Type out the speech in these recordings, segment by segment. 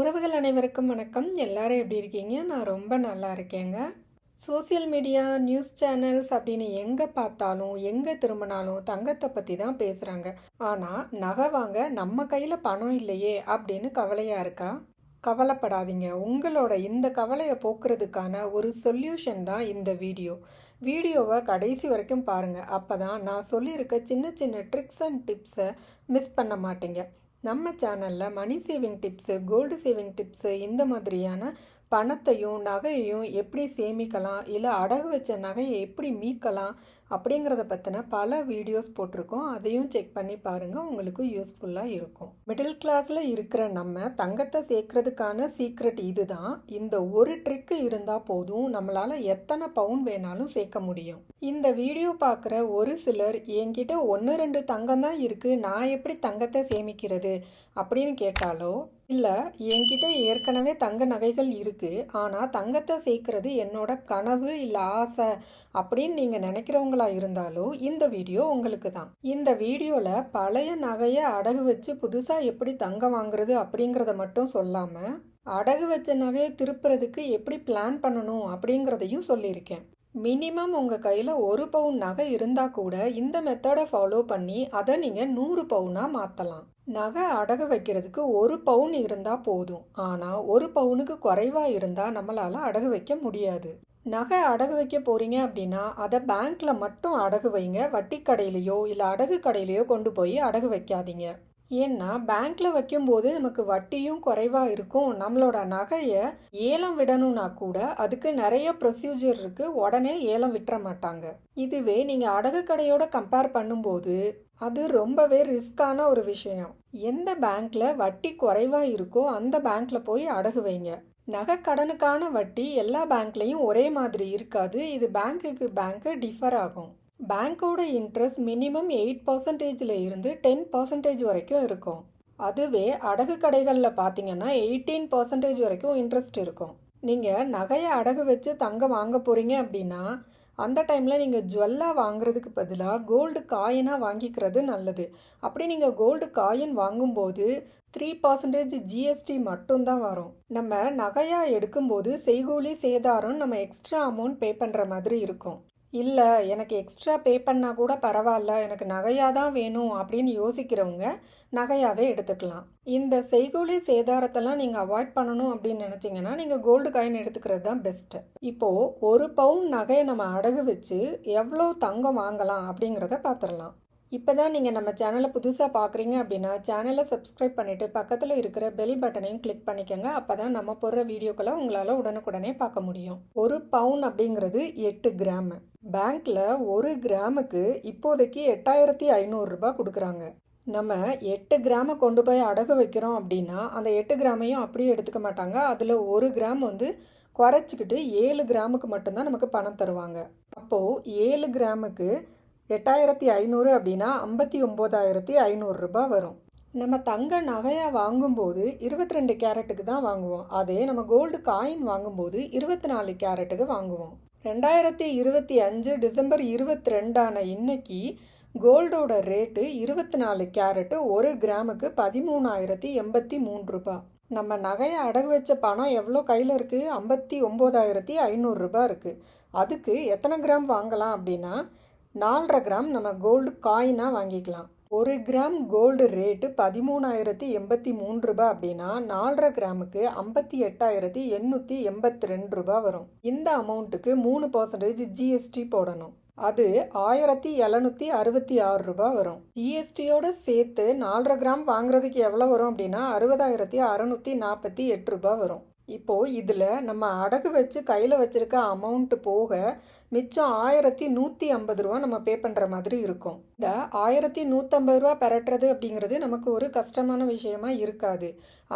உறவுகள் அனைவருக்கும் வணக்கம். எல்லாரும் எப்படி இருக்கீங்க? நான் ரொம்ப நல்லா இருக்கேங்க. சோஷியல் மீடியா நியூஸ் சேனல்ஸ் அப்படின்னு எங்கே பார்த்தாலும் எங்கே திரும்பினாலும் தங்கத்தை பற்றி தான் பேசுகிறாங்க ஆனால் நகை வாங்க நம்ம கையில் பணம் இல்லையே அப்படின்னு கவலையாக இருக்கா? கவலைப்படாதீங்க. உங்களோட இந்த கவலையை போக்குறதுக்கான ஒரு சொல்யூஷன் தான் இந்த வீடியோ. வீடியோவை கடைசி வரைக்கும் பாருங்கள் அப்போ தான் நான் சொல்லியிருக்க சின்ன சின்ன ட்ரிக்ஸ் அண்ட் டிப்ஸை மிஸ் பண்ண மாட்டீங்க. நம்ம சேனலில் money saving tips gold saving tips இந்த மாதிரியான பணத்தையும் நகையையும் எப்படி சேமிக்கலாம்? இல்லை அடகு வச்ச நகையை எப்படி மீட்கலாம்? அப்படிங்கிறத பற்றின பல வீடியோஸ் போட்டிருக்கோம். அதையும் செக் பண்ணி பாருங்கள் உங்களுக்கு யூஸ்ஃபுல்லாக இருக்கும். மிடில் கிளாஸில் இருக்கிற நம்ம தங்கத்தை சேர்க்கறதுக்கான சீக்ரெட் இதுதான். இந்த ஒரு ட்ரிக்கு இருந்தால் போதும். நம்மளால் எத்தனை பவுன் வேணாலும் சேர்க்க முடியும். இந்த வீடியோ பார்க்குற ஒரு சிலர் என்கிட்ட ஒன்று ரெண்டு தங்கம் தான் இருக்குது நான் எப்படி தங்கத்தை சேமிக்கிறது? அப்படின்னு கேட்டாலோ இல்லை என்கிட்ட ஏற்கனவே தங்க நகைகள் இருக்குது ஆனால் தங்கத்தை சேர்க்கறது என்னோட கனவு இல்லை ஆசை. அப்படின்னு நீங்கள் நினைக்கிறவங்களா இருந்தாலும் இந்த வீடியோ உங்களுக்கு தான் இந்த வீடியோவில் பழைய நகையை அடகு வச்சு புதுசாக எப்படி தங்கம் வாங்குறது அப்படிங்கிறத மட்டும் சொல்லாமல் அடகு வச்ச நகையை திருப்புறதுக்கு எப்படி பிளான் பண்ணணும் அப்படிங்கிறதையும் சொல்லியிருக்கேன். மினிமம் உங்கள் கையில் ஒரு பவுன் நகை இருந்தால் கூட இந்த மெத்தடை ஃபாலோ பண்ணி அதை நீங்கள் நூறு பவுனாக மாற்றலாம் நகை அடகு வைக்கிறதுக்கு ஒரு பவுன் இருந்தால் போதும். ஆனால் ஒரு பவுனுக்கு குறைவாக இருந்தால் நம்மளால் அடகு வைக்க முடியாது. நகை அடகு வைக்க போகிறீங்க அப்படின்னா அதை பேங்க்கில் மட்டும் அடகு வைங்க. வட்டி கடையிலையோ இல்லை அடகு கடையிலையோ கொண்டு போய் அடகு வைக்காதீங்க. ஏன்னா பேங்க்கில் வைக்கும்போது நமக்கு வட்டியும் குறைவாக இருக்கும். நம்மளோட நகையை ஏலம் விடணும்னா கூட அதுக்கு நிறைய ப்ரொசீஜர் இருக்குது உடனே ஏலம் விட்டுற மாட்டாங்க. இதுவே நீங்கள் அடகு கடையோட கம்பேர் பண்ணும்போது அது ரொம்பவே ரிஸ்க்கான ஒரு விஷயம். எந்த பேங்க்கில் வட்டி குறைவாக இருக்கோ அந்த பேங்க்கில் போய் அடகு வைங்க. நகைக்கடனுக்கான வட்டி எல்லா பேங்க்லேயும் ஒரே மாதிரி இருக்காது. இது பேங்க்குக்கு பேங்க்கு டிஃபர் ஆகும். பேங்க்கோட இன்ட்ரெஸ்ட் மினிமம் எயிட் பர்சன்டேஜில் இருந்து டென் பர்சன்டேஜ் வரைக்கும் இருக்கும். அதுவே அடகு கடைகளில் பார்த்தீங்கன்னா எயிட்டீன் பர்சன்டேஜ் வரைக்கும் இன்ட்ரெஸ்ட் இருக்கும். நீங்கள் நகையை அடகு வச்சு தங்கம் வாங்க போகிறீங்க அப்படின்னா அந்த டைமில் நீங்கள் ஜுவல்லாக வாங்குறதுக்கு பதிலாக கோல்டு காயினாக வாங்கிக்கிறது நல்லது. அப்படி நீங்கள் கோல்டு காயின் வாங்கும்போது த்ரீ பர்சன்டேஜ் ஜிஎஸ்டி மட்டும்தான் வரும். நம்ம நகையாக எடுக்கும்போது செய்கூலி சேதாரம் நம்ம எக்ஸ்ட்ரா அமௌண்ட் பே பண்ணுற மாதிரி இருக்கும். இல்லை எனக்கு எக்ஸ்ட்ரா பே பண்ணால் கூட பரவாயில்ல எனக்கு நகையாக தான் வேணும் அப்படின்னு யோசிக்கிறவங்க நகையாகவே எடுத்துக்கலாம். இந்த செய்கூலி சேதாரத்தெல்லாம் நீங்கள் அவாய்ட் பண்ணணும் அப்படின்னு நினச்சிங்கன்னா நீங்கள் கோல்டு காயின் எடுத்துக்கிறது தான் பெஸ்ட்டு இப்போது ஒரு பவுன் நகையை நம்ம அடகு வச்சு எவ்வளோ தங்கம் வாங்கலாம் அப்படிங்கிறத பார்த்துடலாம் இப்போ தான் நீங்கள் நம்ம சேனலை புதுசாக பார்க்குறீங்க அப்படின்னா சேனலை சப்ஸ்கிரைப் பண்ணிவிட்டு பக்கத்தில் இருக்கிற பெல் பட்டனையும் கிளிக் பண்ணிக்கோங்க. அப்போ தான் நம்ம போடுற வீடியோக்களை உங்களால் உடனுக்குடனே பார்க்க முடியும். ஒரு பவுன் அப்படிங்கிறது எட்டு கிராமு பேங்க்கில் ஒரு கிராமுக்கு இப்போதைக்கு எட்டாயிரத்தி ஐநூறுரூபா கொடுக்குறாங்க. நம்ம எட்டு கிராமை கொண்டு போய் அடகு வைக்கிறோம் அப்படின்னா அந்த எட்டு கிராமையும் அப்படியே எடுத்துக்க மாட்டாங்க. அதில் ஒரு கிராம் வந்து குறைச்சிக்கிட்டு ஏழு கிராமுக்கு மட்டும்தான் நமக்கு பணம் தருவாங்க. அப்போது ஏழு கிராமுக்கு எட்டாயிரத்தி ஐநூறு அப்படின்னா ஐம்பத்தி ஒம்போதாயிரத்தி ஐநூறுரூபா வரும். நம்ம தங்க நகையாக வாங்கும்போது இருபத்தி ரெண்டு கேரட்டுக்கு தான் வாங்குவோம். அதே நம்ம கோல்டு காயின் வாங்கும்போது இருபத்தி நாலு கேரட்டுக்கு வாங்குவோம். ரெண்டாயிரத்தி இருபத்தி அஞ்சு டிசம்பர் இருபத்தி ரெண்டான இன்னைக்கு கோல்டோட ரேட்டு இருபத்தி நாலு கேரட்டு ஒரு கிராமுக்கு பதிமூணாயிரத்தி எண்பத்தி மூணு ரூபாய். நம்ம நகையை அடகு வச்ச பணம் எவ்வளோ கையில் இருக்குது ஐம்பத்தி ஒம்போதாயிரத்தி ஐநூறுரூபா இருக்குது அதுக்கு எத்தனை கிராம் வாங்கலாம் அப்படின்னா நாலரை கிராம் நம்ம கோல்டு காயினாக வாங்கிக்கலாம். ஒரு கிராம் கோல்டு ரேட்டு பதிமூணாயிரத்தி எண்பத்தி மூணு ரூபாய் அப்படின்னா நாலரை கிராமுக்கு ஐம்பத்தி எட்டாயிரத்தி எண்ணூற்றி எண்பத்தி ரெண்டு ரூபாய் வரும். இந்த அமௌண்ட்டுக்கு மூணு பர்சன்டேஜ் ஜிஎஸ்டி போடணும். அது ஆயிரத்தி எழுநூற்றி அறுபத்தி ஆறு ரூபாய் வரும். ஜிஎஸ்டியோட சேர்த்து நாலரை கிராம் வாங்குறதுக்கு எவ்வளோ வரும் அப்படின்னா அறுபதாயிரத்தி அறநூற்றி நாற்பத்தி எட்டு ரூபாய் வரும். இப்போது இதில் நம்ம அடகு வச்சு கையில் வச்சுருக்க அமௌண்ட்டு போக மிச்சம் ஆயிரத்தி நூற்றி ஐம்பது ரூபா நம்ம பே பண்ணுற மாதிரி இருக்கும். இந்த ஆயிரத்தி நூற்றம்பது ரூபா பெறட்டுறது அப்படிங்கிறது நமக்கு ஒரு கஷ்டமான விஷயமா இருக்காது.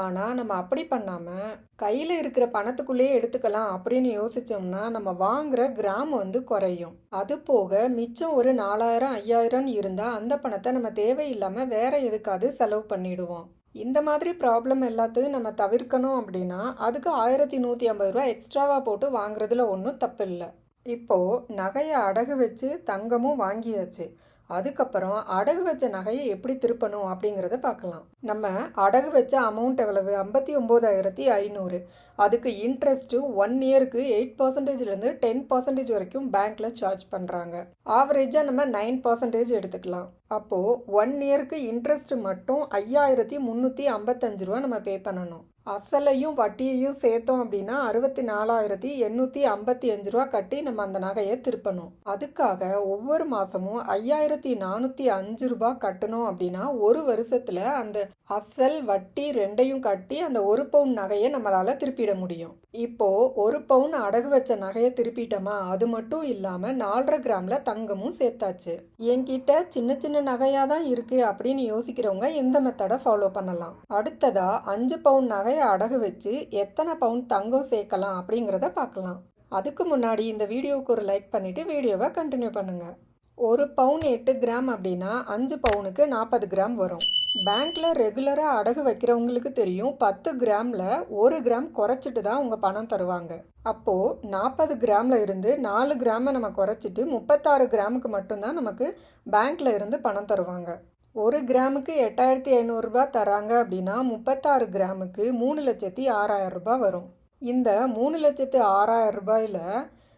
ஆனால் நம்ம அப்படி பண்ணாமல் கையில் இருக்கிற பணத்துக்குள்ளேயே எடுத்துக்கலாம் அப்படின்னு யோசித்தோம்னா நம்ம வாங்குகிற கிராம் வந்து குறையும். அது போக மிச்சம் ஒரு நாலாயிரம் ஐயாயிரம் இருந்தால் அந்த பணத்தை நம்ம தேவையில்லாமல் வேற எதுக்காவது செலவு பண்ணிடுவோம். இந்த மாதிரி ப்ராப்ளம் எல்லாத்தையும் நம்ம தவிர்க்கணும் அப்படின்னா அதுக்கு ஆயிரத்தி நூற்றி ஐம்பது ரூபா எக்ஸ்ட்ராவாக போட்டு வாங்குறதுல ஒன்றும் தப்பு இல்லை இப்போது நகையை அடகு வச்சு தங்கமும் வாங்கியாச்சு. அதுக்கப்புறம் அடகு வச்ச நகையை எப்படி திருப்பணும் அப்படிங்கிறத பார்க்கலாம். நம்ம அடகு வச்ச அமௌண்ட் எவ்வளவு? ஐம்பத்தி ஒம்போதாயிரத்தி ஐநூறு. அதுக்கு இன்ட்ரெஸ்ட்டு ஒன் இயருக்கு எயிட் பர்சன்டேஜ்லேருந்து டென் பர்சன்டேஜ் வரைக்கும் பேங்க்கில் சார்ஜ் பண்ணுறாங்க ஆவரேஜாக நம்ம நைன் பர்சன்டேஜ் எடுத்துக்கலாம். அப்போது ஒன் இயருக்கு இன்ட்ரெஸ்ட் மட்டும் ஐயாயிரத்தி முந்நூற்றி ஐம்பத்தஞ்சு ரூபா நம்ம பே பண்ணணும். அசலையும் வட்டியையும் சேர்த்தோம் அப்படின்னா அறுபத்தி நாலாயிரத்தி எண்ணூற்றி ஐம்பத்தி அஞ்சு ரூபா கட்டி நம்ம அந்த நகையை திருப்பணும். அதுக்காக ஒவ்வொரு மாதமும் ஐயாயிரத்தி நானூற்றி அஞ்சு ரூபா கட்டணும் அப்படின்னா ஒரு வருஷத்தில் அந்த அசல் வட்டி ரெண்டையும் கட்டி அந்த ஒரு பவுன் நகையை நம்மளால் திருப்பிட முடியும். இப்போ ஒரு பவுன் அடகு வச்ச நகையை திருப்பிட்டோமா? அது மட்டும் இல்லாமல் நாலரை கிராமில் தங்கமும் சேர்த்தாச்சு. என்கிட்ட சின்ன சின்ன நகையாக தான் இருக்குது அப்படின்னு யோசிக்கிறவங்க இந்த மெத்தடை ஃபாலோ பண்ணலாம். அடுத்ததா அஞ்சு பவுன் நகையை அடகு வச்சு எத்தனை பவுன் தங்கம் சேர்க்கலாம் அப்படிங்கிறத பார்க்கலாம். அதுக்கு முன்னாடி இந்த வீடியோவுக்கு ஒரு லைக் பண்ணிவிட்டு வீடியோவை கண்டினியூ பண்ணுங்கள் ஒரு பவுன் எட்டு கிராம் அப்படின்னா அஞ்சு பவுனுக்கு நாற்பது கிராம் வரும். பேங்க்கில் ரெகுலராக அடகு வைக்கிறவங்களுக்கு தெரியும் பத்து கிராமில் ஒரு கிராம் குறைச்சிட்டு தான் உங்கள் பணம் தருவாங்க. அப்போது நாற்பது கிராமில் இருந்து நாலு கிராமை நம்ம குறைச்சிட்டு முப்பத்தாறு கிராமுக்கு மட்டும்தான் நமக்கு பேங்க்கில் இருந்து பணம் தருவாங்க. ஒரு கிராமுக்கு எட்டாயிரத்தி ஐநூறுரூபா தராங்க அப்படின்னா முப்பத்தாறு கிராமுக்கு மூணு லட்சத்தி ஆறாயிரம் ரூபாய் வரும். இந்த மூணு லட்சத்து ஆறாயிரம் ரூபாயில்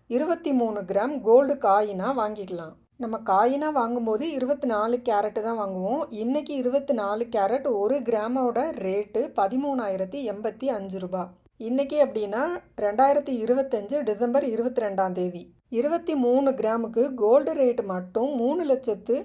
இருபத்தி மூணு கிராம் கோல்டு காயினாக வாங்கிக்கலாம். நம்ம காயினாக வாங்கும்போது இருபத்தி நாலு கேரட்டு தான் வாங்குவோம். இன்றைக்கி இருபத்தி நாலு கேரட் ஒரு கிராமோட ரேட்டு பதிமூணாயிரத்தி எண்பத்தி அஞ்சு ரூபா. இன்றைக்கி அப்படின்னா ரெண்டாயிரத்தி இருபத்தஞ்சு டிசம்பர் இருபத்தி ரெண்டாம் தேதி. இருபத்தி மூணு கிராமுக்கு கோல்டு ரேட்டு மட்டும் மூணு லட்சத்து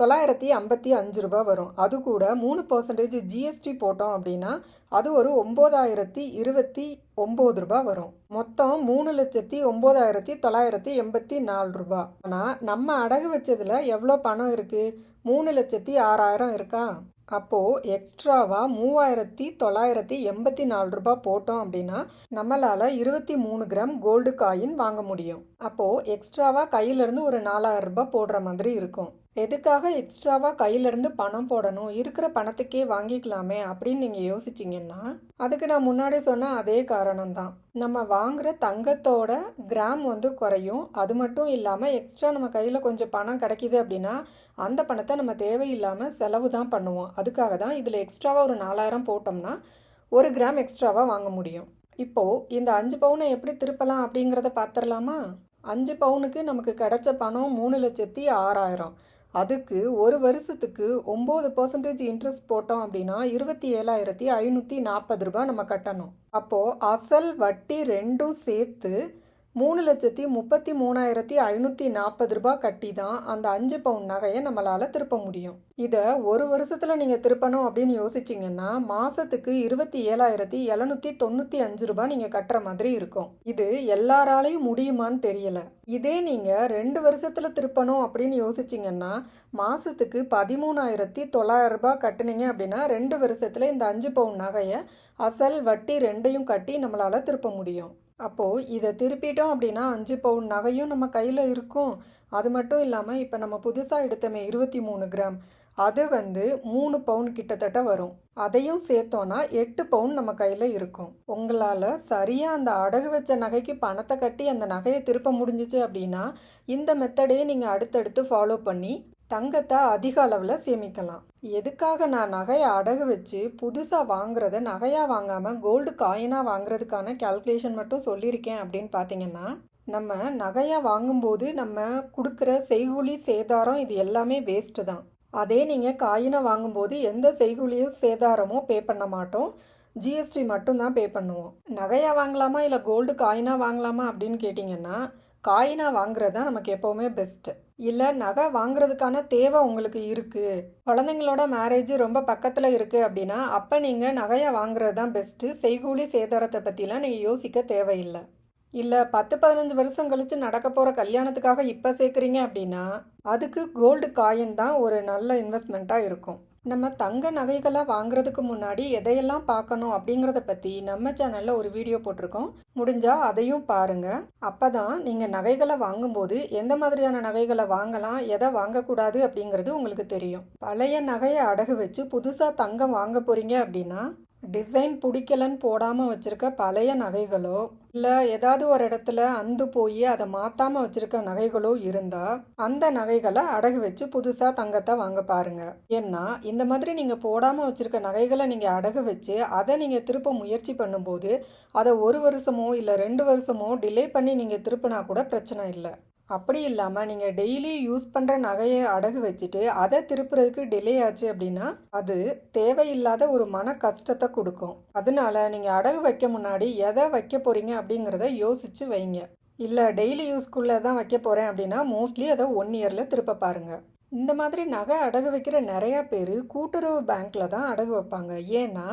தொள்ளாயிரத்தி ஐம்பத்தி அஞ்சு ரூபா வரும். அது கூட மூணு பர்சன்டேஜ் ஜிஎஸ்டி போட்டோம் அப்படின்னா அது ஒரு ஒம்பதாயிரத்தி இருபத்தி ஒம்பது ரூபா வரும். மொத்தம் மூணு லட்சத்தி ஒம்பதாயிரத்தி தொள்ளாயிரத்தி எண்பத்தி நாலு ரூபா ஆனால் நம்ம அடகு வச்சதில் எவ்வளோ பணம் இருக்குது மூணு லட்சத்தி ஆறாயிரம் இருக்கா? அப்போது எக்ஸ்ட்ராவாக மூவாயிரத்தி தொள்ளாயிரத்தி எண்பத்தி நாலு ரூபா போட்டோம் அப்படின்னா நம்மளால் இருபத்தி மூணு கிராம் கோல்டு காயின் வாங்க முடியும். அப்போது எக்ஸ்ட்ராவாக கையிலேருந்து ஒரு நாலாயிரம் ரூபாய் போடுற மாதிரி இருக்கும். எதுக்காக எக்ஸ்ட்ராவாக கையிலேருந்து பணம் போடணும்? இருக்கிற பணத்துக்கே வாங்கிக்கலாமே அப்படின்னு நீங்கள் யோசிச்சிங்கன்னா அதுக்கு நான் முன்னாடி சொன்ன அதே காரணம் தான் நம்ம வாங்குகிற தங்கத்தோட கிராம் வந்து குறையும். அது மட்டும் இல்லாமல் எக்ஸ்ட்ரா நம்ம கையில் கொஞ்சம் பணம் கிடைக்கிது அப்படின்னா அந்த பணத்தை நம்ம தேவையில்லாமல் செலவு தான் பண்ணுவோம். அதுக்காக தான் இதில் எக்ஸ்ட்ராவாக ஒரு நாலாயிரம் போட்டோம்னா ஒரு கிராம் எக்ஸ்ட்ராவாக வாங்க முடியும். இப்போது இந்த அஞ்சு பவுனை எப்படி திருப்பலாம் அப்படிங்கிறத பார்த்துடலாமா அஞ்சு பவுனுக்கு நமக்கு கிடைச்ச பணம் மூணு லட்சத்தி ஆறாயிரம். அதுக்கு ஒரு வருஷத்துக்கு ஒம்பது பர்சன்டேஜ் இன்ட்ரெஸ்ட் போட்டோம் அப்படின்னா இருபத்தி ஏழாயிரத்தி ஐநூற்றி நாற்பது ரூபாய் நம்ம கட்டணும். அப்போது அசல் வட்டி ரெண்டும் சேர்த்து மூணு லட்சத்தி முப்பத்தி மூணாயிரத்தி ஐநூற்றி நாற்பது ரூபாய் கட்டி தான் அந்த அஞ்சு பவுன் நகையை நம்மளால் திருப்ப முடியும். இதை ஒரு வருஷத்தில் நீங்கள் திருப்பணும் அப்படின்னு யோசிச்சிங்கன்னா மாதத்துக்கு இருபத்தி ஏழாயிரத்தி எழுநூற்றி தொண்ணூற்றி அஞ்சு ரூபாய் நீங்கள் கட்டுற மாதிரி இருக்கும். இது எல்லாராலையும் முடியுமான்னு தெரியல. இதே நீங்கள் ரெண்டு வருஷத்தில் திருப்பணும் அப்படின்னு யோசிச்சிங்கன்னா மாதத்துக்கு பதிமூணாயிரத்தி தொள்ளாயிரம் ரூபாய் கட்டுனீங்க அப்படின்னா ரெண்டு வருஷத்தில் இந்த அஞ்சு பவுன் நகையை அசல் வட்டி ரெண்டையும் கட்டி நம்மளால் திருப்ப முடியும். அப்போது இதை திருப்பிட்டோம் அப்படின்னா அஞ்சு பவுன் நகையும் நம்ம கையில் இருக்கும். அது மட்டும் இல்லாமல் இப்போ நம்ம புதுசாக எடுத்தோமே இருபத்தி மூணு கிராம். அது வந்து மூணு பவுன் கிட்டத்தட்ட வரும். அதையும் சேர்த்தோன்னா எட்டு பவுன் நம்ம கையில் இருக்கும். உங்களால் சரியாக அந்த அடகு வச்ச நகைக்கு பணத்தை கட்டி அந்த நகையை திருப்ப முடிஞ்சிச்சு அப்படின்னா இந்த மெத்தடே நீங்கள் அடுத்தடுத்து ஃபாலோ பண்ணி தங்கத்தை அதிக அளவில் சேமிக்கலாம். எதுக்காக நான் நகையை அடகு வச்சு புதுசாக வாங்குறத நகையாக வாங்காமல் கோல்டு காயினாக வாங்குறதுக்கான கேல்குலேஷன் மட்டும் சொல்லியிருக்கேன் அப்படின்னு பார்த்தீங்கன்னா நம்ம நகையாக வாங்கும்போது நம்ம கொடுக்குற செய்கூலி சேதாரம் இது எல்லாமே வேஸ்ட்டு தான். அதே நீங்கள் காயினை வாங்கும்போது எந்த செய்கூலியும் சேதாரமும் பே பண்ண மாட்டோம். ஜிஎஸ்டி மட்டும்தான் பே பண்ணுவோம். நகையாக வாங்கலாமா இல்லை கோல்டு காயினாக வாங்கலாமா அப்படின்னு கேட்டிங்கன்னா காயினாக வாங்குறது தான் நமக்கு எப்போவுமே பெஸ்ட்டு இல்லை நகை வாங்குறதுக்கான தேவை உங்களுக்கு இருக்குது குழந்தைங்களோட மேரேஜ் ரொம்ப பக்கத்தில் இருக்குது அப்படின்னா அப்போ நீங்கள் நகையை வாங்குறது தான் பெஸ்ட்டு செய்கூலி சேதாரத்தை பற்றிலாம் நீங்கள் யோசிக்க தேவையில்லை. இல்லை பத்து பதினஞ்சு வருஷம் கழித்து நடக்க போகிற கல்யாணத்துக்காக இப்போ சேர்க்குறீங்க அப்படின்னா அதுக்கு கோல்டு காயின் தான் ஒரு நல்ல இன்வெஸ்ட்மெண்ட்டாக இருக்கும். நம்ம தங்க நகைகளை வாங்குறதுக்கு முன்னாடி எதையெல்லாம் பார்க்கணும் அப்படிங்கிறத பற்றி நம்ம சேனலில் ஒரு வீடியோ போட்டிருக்கோம். முடிஞ்சால் அதையும் பாருங்கள் அப்போ தான் நீங்கள் நகைகளை வாங்கும்போது எந்த மாதிரியான நகைகளை வாங்கலாம் எதை வாங்கக்கூடாது அப்படிங்கிறது உங்களுக்கு தெரியும். பழைய நகையை அடகு வச்சு புதுசாக தங்கம் வாங்க போகிறீங்க அப்படின்னா டிசைன் பிடிக்கலன்னு போடாமல் வச்சுருக்க பழைய நகைகளோ இல்லை ஏதாவது ஒரு இடத்துல அந்து போய் அதை மாற்றாமல் வச்சுருக்க நகைகளோ இருந்தால் அந்த நகைகளை அடகு வச்சு புதுசாக தங்கத்தை வாங்க பாருங்கள் ஏன்னா இந்த மாதிரி நீங்கள் போடாமல் வச்சுருக்க நகைகளை நீங்கள் அடகு வச்சு அதை நீங்கள் திருப்ப முயற்சி பண்ணும்போது அதை ஒரு வருஷமோ இல்லை ரெண்டு வருஷமோ டிலே பண்ணி நீங்கள் திருப்பினா கூட பிரச்சனை இல்லை. அப்படி இல்லாமல் நீங்கள் டெய்லி யூஸ் பண்ணுற நகையை அடகு வச்சுட்டு அதை திருப்புறதுக்கு டிலே ஆச்சு அப்படின்னா அது தேவையில்லாத ஒரு மன கஷ்டத்தை கொடுக்கும். அதனால நீங்கள் அடகு வைக்க முன்னாடி எதை வைக்க போகிறீங்க அப்படிங்கிறத யோசித்து வைங்க. இல்லை டெய்லி யூஸ்க்குள்ளே தான் வைக்க போகிறேன் அப்படின்னா மோஸ்ட்லி அதை ஒன் இயரில் திருப்ப பாருங்கள் இந்த மாதிரி நகை அடகு வைக்கிற நிறையா பேர் கூட்டுறவு பேங்க்கில் தான் அடகு வைப்பாங்க. ஏன்னா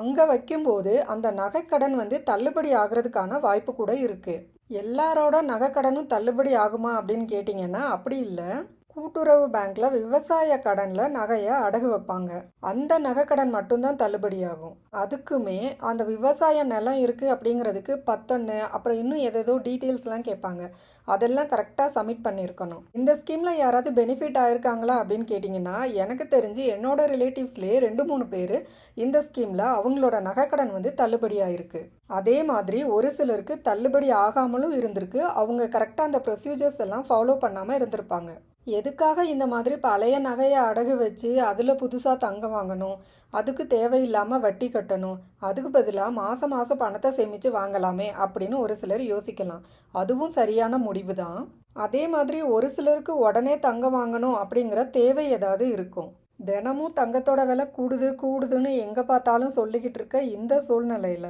அங்கே வைக்கும்போது அந்த நகைக்கடன் வந்து தள்ளுபடி ஆகிறதுக்கான வாய்ப்பு கூட இருக்குது எல்லாரோட நகைக்கடனும் தள்ளுபடி ஆகுமா அப்படின்னு கேட்டிங்கன்னா அப்படி இல்லை. கூட்டுறவு பேங்க்ல விவசாய கடன்ல நகையை அடகு வைப்பாங்க. அந்த நகைக்கடன் மட்டும்தான் தள்ளுபடி ஆகும் அதுக்குமே அந்த விவசாய நிலம் இருக்கு அப்படிங்கிறதுக்கு பத்தொன்னு அப்புறம் இன்னும் ஏதேதோ டீட்டெயில்ஸ்லாம் கேட்பாங்க. அதெல்லாம் கரெக்டாக சப்மிட் பண்ணியிருக்கணும் இந்த ஸ்கீமில் யாராவது பெனிஃபிட் ஆயிருக்காங்களா அப்படின்னு கேட்டிங்கன்னா எனக்கு தெரிஞ்சு என்னோட ரிலேட்டிவ்ஸ்லேயே ரெண்டு மூணு பேர் இந்த ஸ்கீமில் அவங்களோட நகைக்கடன் வந்து தள்ளுபடி ஆயிருக்கு அதே மாதிரி ஒரு சிலருக்கு தள்ளுபடி ஆகாமலும் இருந்திருக்கு. அவங்க கரெக்டாக அந்த ப்ரொசீஜர்ஸ் எல்லாம் ஃபாலோ பண்ணாமல் இருந்திருப்பாங்க. எதுக்காக இந்த மாதிரி பழைய நகையை அடகு வச்சு அதில் புதுசாக தங்கம் வாங்கணும்? அதுக்கு தேவையில்லாமல் வட்டி கட்டணும். அதுக்கு பதிலாக மாதம் மாதம் பணத்தை சேமித்து வாங்கலாமே அப்படின்னு ஒரு சிலர் யோசிக்கலாம். அதுவும் சரியான முடிவு தான் அதே மாதிரி ஒரு சிலருக்கு உடனே தங்கம் வாங்கணும் அப்படிங்கிற தேவை ஏதாவது இருக்கும். தினமும் தங்கத்தோட விலை கூடுது கூடுதுன்னு எங்கே பார்த்தாலும் சொல்லிக்கிட்டு இருக்க இந்த சூழ்நிலையில்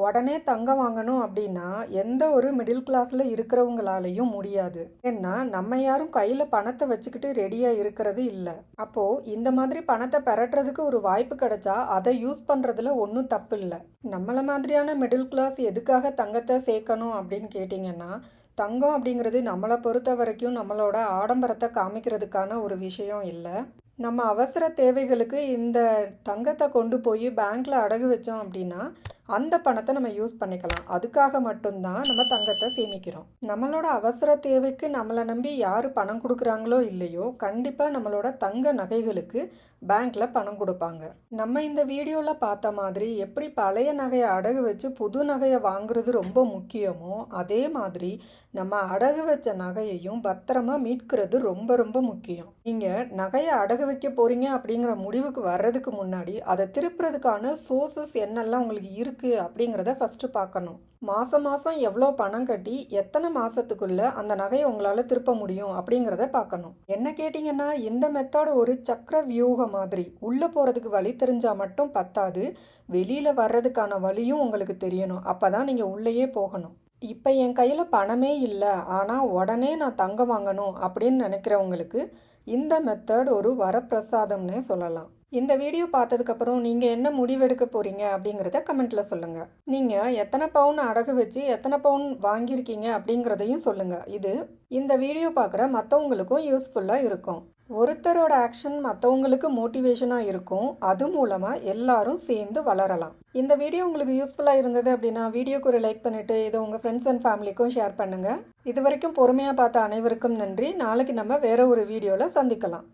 உடனே தங்கம் வாங்கணும் அப்படின்னா எந்த ஒரு மிடில் கிளாஸில் இருக்கிறவங்களாலையும் முடியாது. ஏன்னா நம்ம யாரும் கையில் பணத்தை வச்சுக்கிட்டு ரெடியாக இருக்கிறது இல்லை. அப்போது இந்த மாதிரி பணத்தை பெறட்டுறதுக்கு ஒரு வாய்ப்பு கிடைச்சா அதை யூஸ் பண்ணுறதுல ஒன்றும் தப்பு இல்லை. நம்மளை மாதிரியான மிடில் கிளாஸ் எதுக்காக தங்கத்தை சேர்க்கணும் அப்படின்னு கேட்டிங்கன்னா தங்கம் அப்படிங்கிறது நம்மளை பொறுத்த வரைக்கும் நம்மளோட ஆடம்பரத்தை காமிக்கிறதுக்கான ஒரு விஷயம் இல்லை. நம்ம அவசர தேவைகளுக்கு இந்த தங்கத்தை கொண்டு போய் பேங்க்கில் அடகு வச்சோம் அப்படின்னா அந்த பணத்தை நம்ம யூஸ் பண்ணிக்கலாம். அதுக்காக மட்டும்தான் நம்ம தங்கத்தை சேமிக்கிறோம். நம்மளோட அவசர தேவைக்கு நம்மளை நம்பி யார் பணம் கொடுக்குறாங்களோ இல்லையோ கண்டிப்பாக நம்மளோட தங்க நகைகளுக்கு பேங்க்கில் பணம் கொடுப்பாங்க. நம்ம இந்த வீடியோவில் பார்த்த மாதிரி எப்படி பழைய நகையை அடகு வச்சு புது நகையை வாங்குறது ரொம்ப முக்கியமோ அதே மாதிரி நம்ம அடகு வச்ச நகையையும் பத்திரமா மீட்கிறது ரொம்ப ரொம்ப முக்கியம். நீங்கள் நகையை அடகு வைக்க போகிறீங்க அப்படிங்கிற முடிவுக்கு வர்றதுக்கு முன்னாடி அதை திருப்புறதுக்கான சோர்சஸ் என்னெல்லாம் உங்களுக்கு இருக்குது அப்படிங்கிறத ஃபஸ்ட்டு பார்க்கணும். மாதம் மாதம் எவ்வளோ பணம் கட்டி எத்தனை மாதத்துக்குள்ளே அந்த நகையை உங்களால் திருப்ப முடியும் அப்படிங்கிறத பார்க்கணும். என்ன கேட்டிங்கன்னா இந்த மெத்தட் ஒரு சக்கர வியூகம் மாதிரி. உள்ளே போகிறதுக்கு வழி தெரிஞ்சால் மட்டும் பத்தாது. வெளியில் வர்றதுக்கான வழியும் உங்களுக்கு தெரியணும். அப்போ தான் நீங்கள் உள்ளேயே போகணும். இப்போ என் கையில் பணமே இல்லை ஆனால் உடனே நான் தங்கம் வாங்கணும் அப்படின்னு நினைக்கிறவங்களுக்கு இந்த மெத்தட் ஒரு வரப்பிரசாதம்னே சொல்லலாம். இந்த வீடியோ பார்த்ததுக்கப்புறம் நீங்கள் என்ன முடிவெடுக்க போகிறீங்க அப்படிங்கிறத கமெண்ட்டில் சொல்லுங்கள் நீங்கள் எத்தனை பவுன் அடகு வச்சு எத்தனை பவுன் வாங்கியிருக்கீங்க அப்படிங்கிறதையும் சொல்லுங்கள் இது இந்த வீடியோ பார்க்குற மற்றவங்களுக்கும் யூஸ்ஃபுல்லாக இருக்கும். ஒருத்தரோட ஆக்ஷன் மற்றவங்களுக்கு மோட்டிவேஷனாக இருக்கும். அது மூலமாக எல்லாரும் சேர்ந்து வளரலாம். இந்த வீடியோ உங்களுக்கு யூஸ்ஃபுல்லாக இருந்தது அப்படின்னா வீடியோக்கு ஒரு லைக் பண்ணிவிட்டு இதை உங்கள் ஃப்ரெண்ட்ஸ் அண்ட் ஃபேமிலிக்கும் ஷேர் பண்ணுங்கள் இது வரைக்கும் பொறுமையாக பார்த்த அனைவருக்கும் நன்றி. நாளைக்கு நம்ம வேறு ஒரு வீடியோவில் சந்திக்கலாம்.